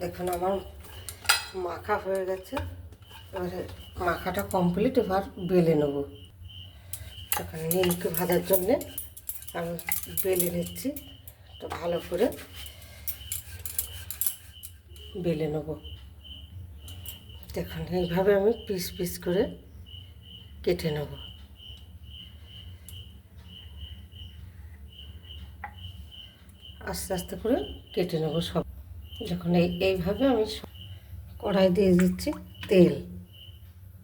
দেখুন, আমার মাখা হয়ে গেছে। এবারে মাখাটা কমপ্লিট এবার বেলে নেব। এখন নিমকে ভাজার জন্যে আমি বেলে নিচ্ছি। তো ভালো করে বেলে নেব। দেখুন, এইভাবে আমি পিস পিস করে কেটে নেব। আস্তে আস্তে করে কেটে নেব সব। দেখুন এই, এইভাবে আমি কড়াই দিয়ে দিচ্ছি তেল।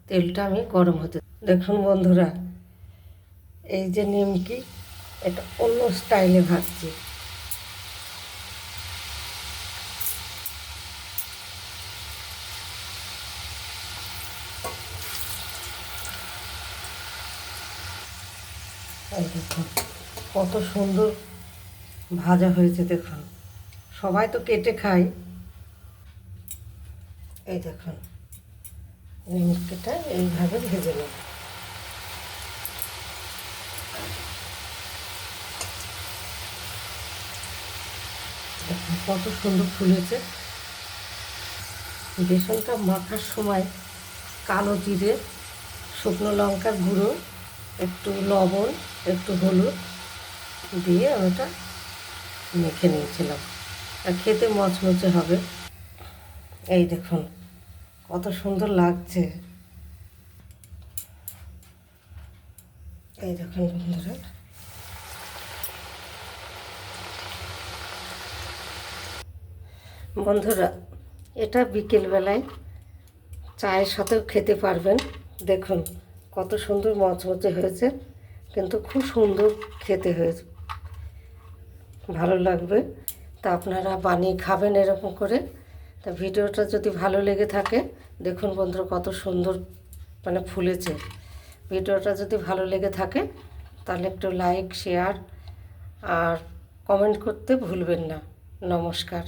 তেলটা আমি গরম হতে দেখুন বন্ধুরা, এই যে নিমকি, এটা অন্য স্টাইলে ভাজছি। কত সুন্দর ভাজা হয়েছে, দেখুন। সবাই তো কেটে খায়। এই দেখুন নিমকিটা এইভাবে ভেজে নেব। কত সুন্দর ফুলেছে। বেসনটা মাখার সময় কালো জিরে, শুকনো লঙ্কার গুঁড়ো, একটু লবণ, একটু হলুদ দিয়ে আমি ওটা মেখে নিয়েছিলাম। আর খেতে মচমচে হবে। এই দেখুন, কত সুন্দর লাগছে। এই দেখুন বন্ধুরা। বন্ধুরা, এটা বিকেলবেলায় চায়ের সাথেও খেতে পারবেন। দেখুন, কত সুন্দর মচমচে হয়েছে, কিন্তু খুব সুন্দর খেতে হয়েছে। ভালো লাগবে। তা আপনারা বানিয়ে খাবেন এরকম করে। তা ভিডিওটা যদি ভালো লেগে থাকে, দেখুন বন্ধুরা কত সুন্দর মানে ফুলেছে। ভিডিওটা যদি ভালো লেগে থাকে, তাহলে একটু লাইক শেয়ার আর কমেন্ট করতে ভুলবেন না। নমস্কার।